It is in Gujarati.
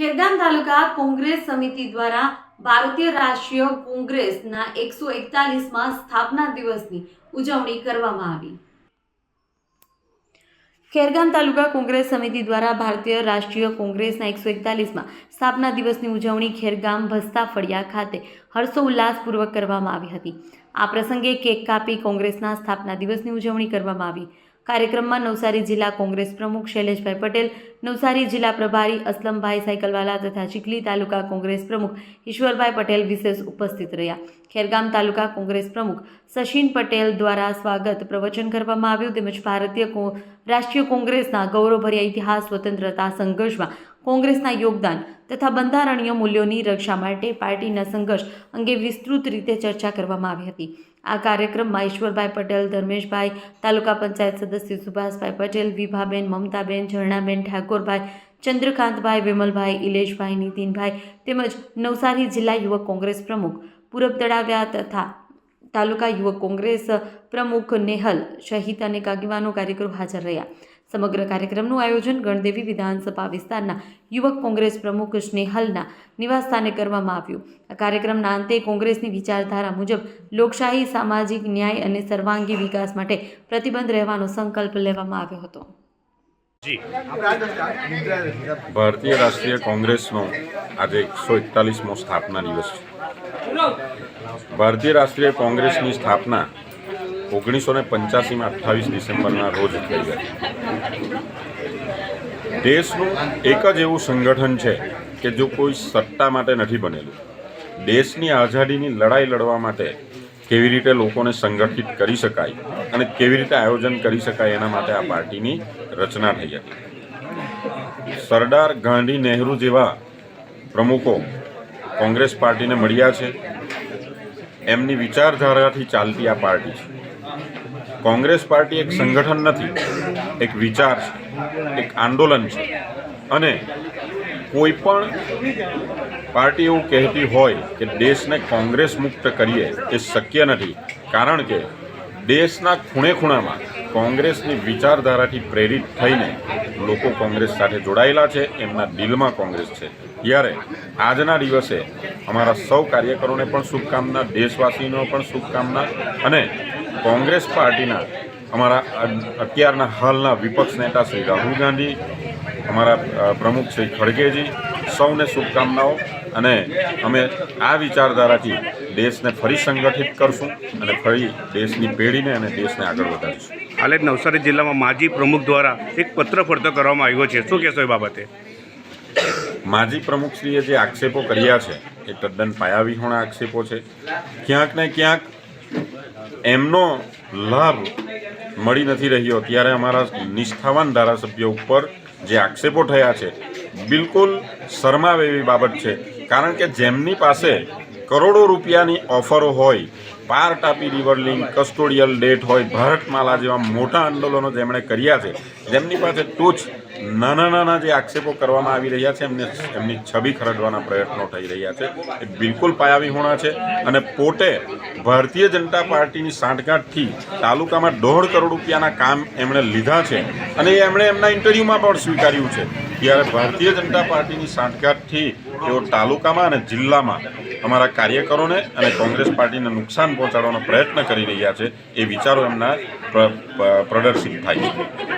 ખેરગામ તાલુકા કોંગ્રેસ સમિતિ દ્વારા ભારતીય રાષ્ટ્રીય કોંગ્રેસના એકસો એકતાલીસમાં સ્થાપના દિવસની ઉજવણી કરવામાં આવી. ખેરગામ તાલુકા કોંગ્રેસ સમિતિ દ્વારા ભારતીય રાષ્ટ્રીય કોંગ્રેસના એકસો એકતાલીસમાં સ્થાપના દિવસની ઉજવણી ખેરગામ ભસ્તા ફળિયા ખાતે હર્ષોલ્લાસપૂર્વક કરવામાં આવી હતી. આ પ્રસંગે કેક કાપી કોંગ્રેસના સ્થાપના દિવસની ઉજવણી કરવામાં આવી. કાર્યક્રમમાં નવસારી જિલ્લા કોંગ્રેસ પ્રમુખ શૈલેષભાઈ પટેલ નવસારી જિલ્લા પ્રભારી અસલમભાઈ સાયકલવાલા તથા ચીખલી તાલુકા કોંગ્રેસ પ્રમુખ ઈશ્વરભાઈ પટેલ વિશેષ ઉપસ્થિત રહ્યા. ખેરગામ તાલુકા કોંગ્રેસ પ્રમુખ સશીન પટેલ દ્વારા સ્વાગત પ્રવચન કરવામાં આવ્યું તેમજ ભારતીય રાષ્ટ્રીય કોંગ્રેસના ગૌરવભર્યા ઇતિહાસ, સ્વતંત્રતા સંઘર્ષમાં કોંગ્રેસના યોગદાન તથા બંધારણીય મૂલ્યોની રક્ષા માટે પાર્ટીના સંઘર્ષ અંગે વિસ્તૃત રીતે ચર્ચા કરવામાં આવી હતી. આ કાર્યક્રમમાં ઈશ્વરભાઈ પટેલ, ધર્મેશભાઈ, તાલુકા પંચાયત સદસ્ય સુભાષભાઈ પટેલ, વિભાબેન, મમતાબેન, ઝરણાબેન ઠાકોરભાઈ, ચંદ્રકાંતભાઈ, વિમલભાઈ, ઇલેશભાઈ, નીતિનભાઈ તેમજ નવસારી જિલ્લા યુવક કોંગ્રેસ પ્રમુખ, પૂરબ તળાવ્યા તથા તાલુકા યુવક કોંગ્રેસ પ્રમુખ નેહલ સહિત અનેક આગેવાનો કાર્યક્રમ હાજર રહ્યા. સમગ્ર કાર્યક્રમનું આયોજન ગણદેવી વિધાનસભા વિસ્તારના યુવક કોંગ્રેસ પ્રમુખ સ્નેહલના નિવાસસ્થાને કરવામાં આવ્યું. આ કાર્યક્રમના અંતે કોંગ્રેસની વિચારધારા મુજબ લોકશાહી, સામાજિક ન્યાય અને સર્વાંગી વિકાસ માટે પ્રતિબંધ રહેવાનો સંકલ્પ લેવામાં આવ્યો હતો. ભારતીય રાષ્ટ્રીય કોંગ્રેસનો આજે એકસો એકતાલીસમો સ્થાપના દિવસ છે. ભારતીય રાષ્ટ્રીય કોંગ્રેસની સ્થાપના ઓગણીસો ને પંચ્યાસીમાં અઠ્ઠાવીસ ડિસેમ્બરના રોજ થઈ ગઈ. દેશનું એક જ એવું સંગઠન છે કે જો કોઈ સત્તા માટે નથી બનેલું. દેશની આઝાદીની લડાઈ લડવા માટે કેવી રીતે લોકોને સંગઠિત કરી શકાય અને કેવી રીતે આયોજન કરી શકાય એના માટે આ પાર્ટીની રચના થઈ હતી. સરદાર ગાંધી નહેરુ જેવા પ્રમુખો કોંગ્રેસ પાર્ટીને મળ્યા છે. એમની વિચારધારાથી ચાલતી આ પાર્ટી છે. કોંગ્રેસ પાર્ટી એક સંગઠન નથી, એક વિચાર છે, એક આંદોલન છે. અને કોઈ પણ પાર્ટી એવું કહેતી હોય કે દેશને કોંગ્રેસ મુક્ત કરીએ એ શક્ય નથી. કારણ કે દેશના ખૂણે ખૂણામાં કોંગ્રેસની વિચારધારાથી પ્રેરિત થઈને લોકો કોંગ્રેસ સાથે જોડાયેલા છે, એમના દિલમાં કોંગ્રેસ છે. ત્યારે આજના દિવસે અમારા સૌ કાર્યકરોને પણ શુભકામના, દેશવાસીનો પણ શુભકામના અને કોંગ્રેસ પાર્ટીના અમારા અત્યારના હાલના વિપક્ષ નેતા શ્રી રાહુલ ગાંધી, અમારા પ્રમુખ શ્રી ખડગેજી સૌને શુભકામનાઓ. અને અમે આ વિચારધારાથી દેશને ફરી સંગઠિત કરશું અને ફરી દેશની પેઢીને અને દેશને આગળ વધારીશું. હાલે નવસારી જિલ્લામાં માજી પ્રમુખ દ્વારા એક પત્ર ફરતો કરવામાં આવ્યો છે. શું કહેશો એ બાબતે? માજી પ્રમુખશ્રીએ જે આક્ષેપો કર્યા છે એ તદ્દન પાયાવિહોણા આક્ષેપો છે. ક્યાંક ને ક્યાંક એમનો લાભ મળી નથી રહ્યો. ત્યારે અમારા નિષ્ઠાવાન ધારાસભ્ય ઉપર જે આક્ષેપો થયા છે બિલકુલ શરમાવે એવી બાબત છે કારણ કે જેમની પાસે કરોડો રૂપિયાની ઓફરો હોય, પાર ટાપી રિવર કસ્ટોડિયલ ડેટ હોય, ભારતમાલા જેવા મોટા આંદોલનો જેમણે કર્યા છે, જેમની પાસે ટોચ નાના નાના જે આક્ષેપો કરવામાં આવી રહ્યા છે, એમને એમની છબી ખરડવાના પ્રયત્નો થઈ રહ્યા છે, એ બિલકુલ પાયાવિહોણા છે અને પોતે ભારતીય જનતા પાર્ટીની સાંઠગાંઠથી તાલુકામાં દોઢ કરોડ રૂપિયાના કામ એમણે લીધા છે અને એમણે એમના ઇન્ટરવ્યૂમાં પણ સ્વીકાર્યું છે. ત્યારે ભારતીય જનતા પાર્ટીની સાંઠગાંઠથી તેઓ તાલુકામાં અને જિલ્લામાં અમારા કાર્યકરોને અને કોંગ્રેસ પાર્ટીને નુકસાન પહોંચાડવાનો પ્રયત્ન કરી રહ્યા છે એ વિચારો એમના પ્રદર્શિત થાય છે.